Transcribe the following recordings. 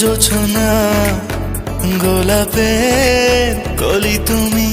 জোছনা গোলাপের কলি তুমি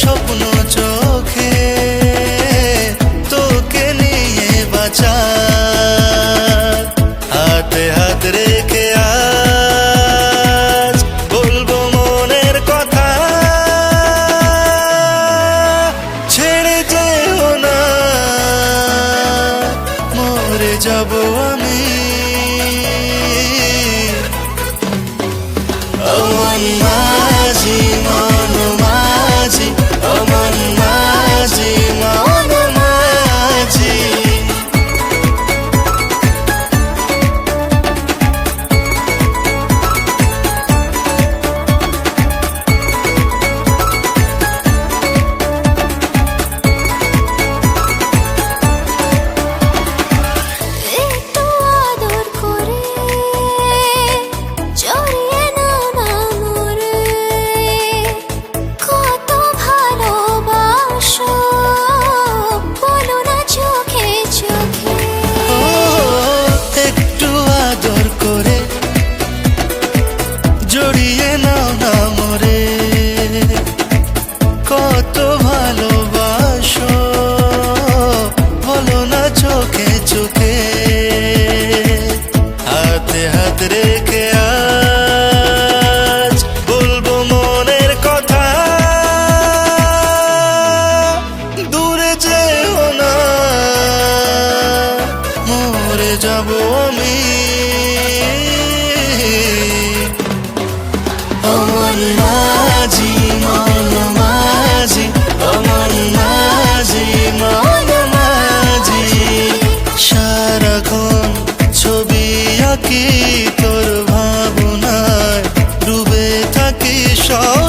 স্বপ্ন চোখে তোকে নিয়ে বাঁচা হাতে হাত রেখে আজ বলব মনের কথা। ছেড়ে যেও না। মরে যাব আমি। Oh, my, my. মরে যাব আমি। আমার মাঝি মন মাঝি, আমার মাঝি মন মাঝি। সারাক্ষণ ছবি আঁকি তোর ভাবনায় ডুবে থাকি সব।